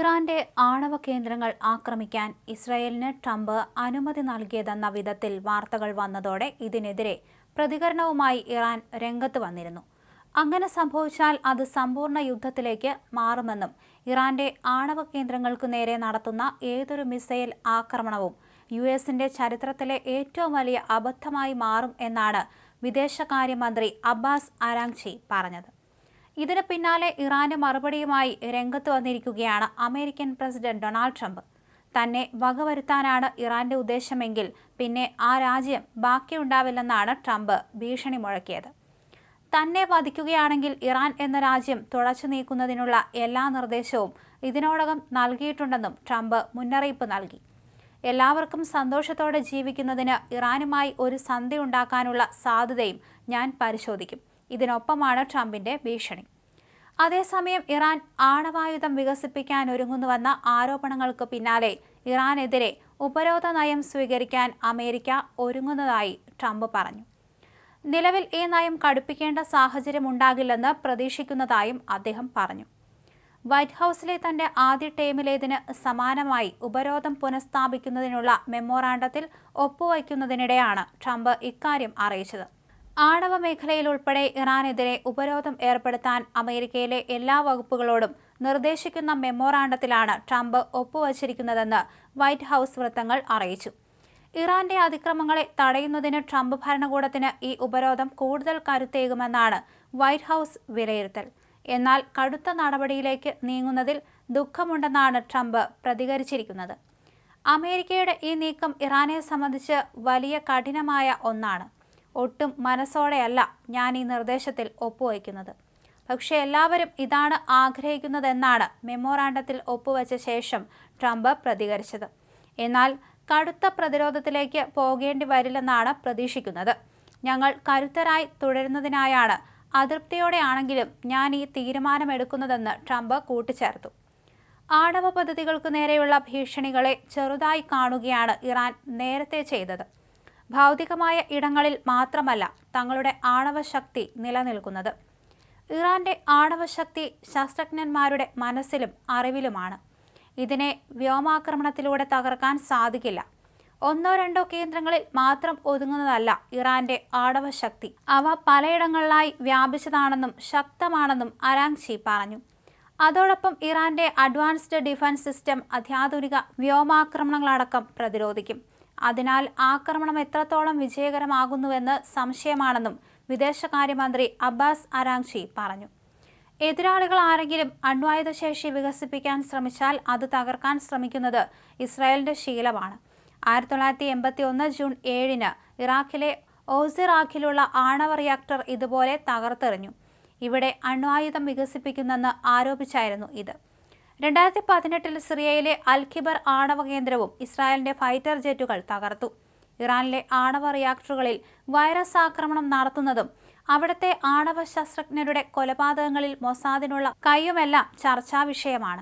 ഇറാന്റെ ആണവ കേന്ദ്രങ്ങൾ ആക്രമിക്കാൻ ഇസ്രായേലിന് ട്രംപ് അനുമതി നൽകിയതെന്ന വിധത്തിൽ വാർത്തകൾ വന്നതോടെ ഇതിനെതിരെ പ്രതികരണവുമായി ഇറാൻ രംഗത്ത് വന്നിരുന്നു. അങ്ങനെ സംഭവിച്ചാൽ അത് സമ്പൂർണ യുദ്ധത്തിലേക്ക് മാറുമെന്നും ഇറാന്റെ ആണവ കേന്ദ്രങ്ങൾക്കു നേരെ നടത്തുന്ന ഏതൊരു മിസൈൽ ആക്രമണവും യു എസിന്റെ ചരിത്രത്തിലെ ഏറ്റവും വലിയ അബദ്ധമായി മാറും എന്നാണ് വിദേശകാര്യമന്ത്രി അബ്ബാസ് അരാങ്ചി പറഞ്ഞത്. ഇതിന് പിന്നാലെ ഇറാന്റെ മറുപടിയുമായി രംഗത്ത് വന്നിരിക്കുകയാണ് അമേരിക്കൻ പ്രസിഡന്റ് ഡൊണാൾഡ് ട്രംപ്. തന്നെ വകവരുത്താനാണ് ഇറാന്റെ ഉദ്ദേശമെങ്കിൽ പിന്നെ ആ രാജ്യം ബാക്കിയുണ്ടാവില്ലെന്നാണ് ട്രംപ് ഭീഷണി മുഴക്കിയത്. തന്നെ വധിക്കുകയാണെങ്കിൽ ഇറാൻ എന്ന രാജ്യം തുടച്ചു നീക്കുന്നതിനുള്ള എല്ലാ നിർദ്ദേശവും ഇതിനോടകം നൽകിയിട്ടുണ്ടെന്നും ട്രംപ് മുന്നറിയിപ്പ് നൽകി. എല്ലാവർക്കും സന്തോഷത്തോടെ ജീവിക്കുന്നതിന് ഇറാനുമായി ഒരു സന്ധി ഉണ്ടാക്കാനുള്ള സാധ്യതയും ഞാൻ പരിശോധിക്കും. ഇതിനൊപ്പമാണ് ട്രംപിന്റെ ഭീഷണി. അതേസമയം ഇറാൻ ആണവായുധം വികസിപ്പിക്കാൻ ഒരുങ്ങുന്നുവെന്ന ആരോപണങ്ങൾക്ക് പിന്നാലെ ഇറാനെതിരെ ഉപരോധ നയം സ്വീകരിക്കാൻ അമേരിക്ക ഒരുങ്ങുന്നതായി ട്രംപ് പറഞ്ഞു. നിലവിൽ ഈ നയം കടുപ്പിക്കേണ്ട സാഹചര്യം ഉണ്ടാകില്ലെന്ന് പ്രതീക്ഷിക്കുന്നതായും അദ്ദേഹം പറഞ്ഞു. വൈറ്റ് ഹൗസിലെ തന്റെ ആദ്യ ടേമിലേതിന് സമാനമായി ഉപരോധം പുനഃസ്ഥാപിക്കുന്നതിനുള്ള മെമ്മോറാണ്ടത്തിൽ ഒപ്പുവയ്ക്കുന്നതിനിടെയാണ് ട്രംപ് ഇക്കാര്യം അറിയിച്ചത്. ആണവ മേഖലയിൽ ഉൾപ്പെടെ ഇറാനെതിരെ ഉപരോധം ഏർപ്പെടുത്താൻ അമേരിക്കയിലെ എല്ലാ വകുപ്പുകളോടും നിർദ്ദേശിക്കുന്ന മെമ്മോറാണ്ടത്തിലാണ് ട്രംപ് ഒപ്പുവച്ചിരിക്കുന്നതെന്ന് വൈറ്റ് ഹൗസ് വൃത്തങ്ങൾ അറിയിച്ചു. ഇറാന്റെ അതിക്രമങ്ങളെ തടയുന്നതിന് ട്രംപ് ഭരണകൂടത്തിന് ഈ ഉപരോധം കൂടുതൽ കരുത്തേകുമെന്നാണ് വൈറ്റ് ഹൗസ് വിലയിരുത്തൽ. എന്നാൽ കടുത്ത നടപടിയിലേക്ക് നീങ്ങുന്നതിൽ ദുഃഖമുണ്ടെന്നാണ് ട്രംപ് പ്രതികരിച്ചിരിക്കുന്നത്. അമേരിക്കയുടെ ഈ നീക്കം ഇറാനെ സംബന്ധിച്ച് വലിയ കഠിനമായ ഒന്നാണ്. ഒട്ടും മനസ്സോടെയല്ല ഞാൻ ഈ നിർദ്ദേശത്തിൽ ഒപ്പുവയ്ക്കുന്നത്. പക്ഷേ എല്ലാവരും ഇതാണ് ആഗ്രഹിക്കുന്നതെന്നാണ് മെമ്മോറാണ്ടത്തിൽ ഒപ്പുവെച്ച ശേഷം ട്രംപ് പ്രതികരിച്ചത്. എന്നാൽ കടുത്ത പ്രതിരോധത്തിലേക്ക് പോകേണ്ടി വരില്ലെന്നാണ് പ്രതീക്ഷിക്കുന്നത്. ഞങ്ങൾ കരുത്തരായി തുടരുന്നതിനായാണ് അതൃപ്തിയോടെയാണെങ്കിലും ഞാൻ ഈ തീരുമാനമെടുക്കുന്നതെന്ന് ട്രംപ് കൂട്ടിച്ചേർത്തു. ആണവ പദ്ധതികൾക്ക് നേരെയുള്ള ഭീഷണികളെ ചെറുതായി കാണുകയാണ് ഇറാൻ നേരത്തെ ചെയ്തത്. ഭൗതികമായ ഇടങ്ങളിൽ മാത്രമല്ല തങ്ങളുടെ ആണവശക്തി നിലനിൽക്കുന്നത്. ഇറാന്റെ ആണവശക്തി ശാസ്ത്രജ്ഞന്മാരുടെ മനസ്സിലും അറിവിലുമാണ്. ഇതിനെ വ്യോമാക്രമണത്തിലൂടെ തകർക്കാൻ സാധിക്കില്ല. ഒന്നോ രണ്ടോ കേന്ദ്രങ്ങളിൽ മാത്രം ഒതുങ്ങുന്നതല്ല ഇറാന്റെ ആണവശക്തി. അവ പലയിടങ്ങളിലായി വ്യാപിച്ചതാണെന്നും ശക്തമാണെന്നും അരാങ്ചി പറഞ്ഞു. അതോടൊപ്പം ഇറാന്റെ അഡ്വാൻസ്ഡ് ഡിഫൻസ് സിസ്റ്റം അത്യാധുനിക വ്യോമാക്രമണങ്ങളടക്കം പ്രതിരോധിക്കും. അതിനാൽ ആക്രമണം എത്രത്തോളം വിജയകരമാകുന്നുവെന്ന് സംശയമാണെന്നും വിദേശകാര്യമന്ത്രി അബ്ബാസ് അരാങ്ഷി പറഞ്ഞു. എതിരാളികൾ ആരെങ്കിലും അണ്വായുധ ശേഷി വികസിപ്പിക്കാൻ ശ്രമിച്ചാൽ അത് തകർക്കാൻ ശ്രമിക്കുന്നത് ഇസ്രായേലിന്റെ ശീലമാണ്. ആയിരത്തി തൊള്ളായിരത്തി എൺപത്തി ഒന്ന് ജൂൺ ഏഴിന് ഇറാഖിലെ ഓസിറാഖിലുള്ള ആണവ റിയാക്ടർ ഇതുപോലെ തകർത്തെറിഞ്ഞു. ഇവിടെ അണ്വായുധം വികസിപ്പിക്കുന്നെന്ന് ആരോപിച്ചായിരുന്നു ഇത്. രണ്ടായിരത്തി പതിനെട്ടിൽ സിറിയയിലെ അൽഖിബർ ആണവ കേന്ദ്രവും ഇസ്രായേലിന്റെ ഫൈറ്റർ ജെറ്റുകൾ തകർത്തു. ഇറാനിലെ ആണവ റിയാക്ടറുകളിൽ വൈറസ് ആക്രമണം നടത്തുന്നതും അവിടുത്തെ ആണവ ശാസ്ത്രജ്ഞരുടെ കൊലപാതകങ്ങളിൽ മൊസാദിനുള്ള കൈയുമെല്ലാം ചർച്ചാ വിഷയമാണ്